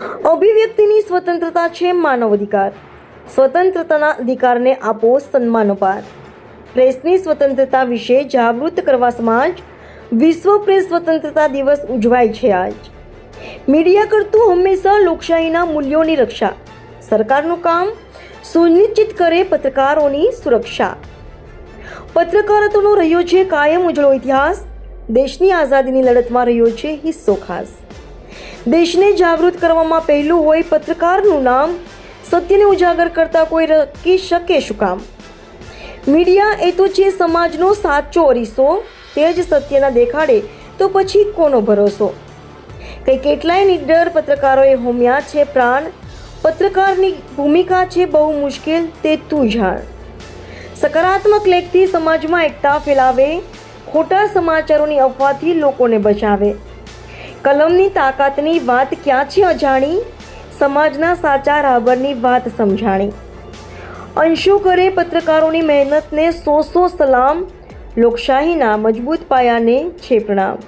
અભિવ્યક્તિની સ્વતંત્રતા છે માનવ અધિકાર સ્વતંત્રતાના અધિકારને આપો સન્માનોપાર. પ્રેસની સ્વતંત્રતા વિશે જાગૃત કરવા સમાજ વિશ્વ પ્રેસ સ્વતંત્રતા દિવસ ઉજવાય છે આજ. મીડિયા કરતું હંમેશા લોકશાહીના મૂલ્યોની રક્ષા. સરકારનું કામ સુનિશ્ચિત કરે પત્રકારોની સુરક્ષા. પત્રકારત્વનો રહ્યો છે કાયમ ઉજળો ઇતિહાસ. દેશની આઝાદીની લડતમાં રહ્યો છે હિસ્સો ખાસ. દેશને જાગૃત કરવામાં પહેલું હોય પત્રકારનું નામ. સત્યને ઉજાગર કરતા કોઈ રકી શકે શું કામ? મીડિયા એ તો છે સમાજનો સાચો અરીસો, તે જ સત્યના દેખાડે તો પછી કોનો ભરોસો? કઈ કેટલાય નિડર પત્રકારોએ હોમ્યા છે પ્રાણ. પત્રકારની ભૂમિકા છે બહુ મુશ્કેલ, તે તું જાણ. સકારાત્મક લેખથી સમાજમાં એકતા ફેલાવે, ખોટા સમાચારોની અફવાથી લોકોને બચાવે. કલમની તાકાતની વાત ક્યાં છે અજાણી? સમાજના સાચા રાબરની વાત સમજાણી. અંશુ કરે પત્રકારોની મહેનતને સો સો સલામ, લોકશાહીના મજબૂત પાયાને છે પ્રણામ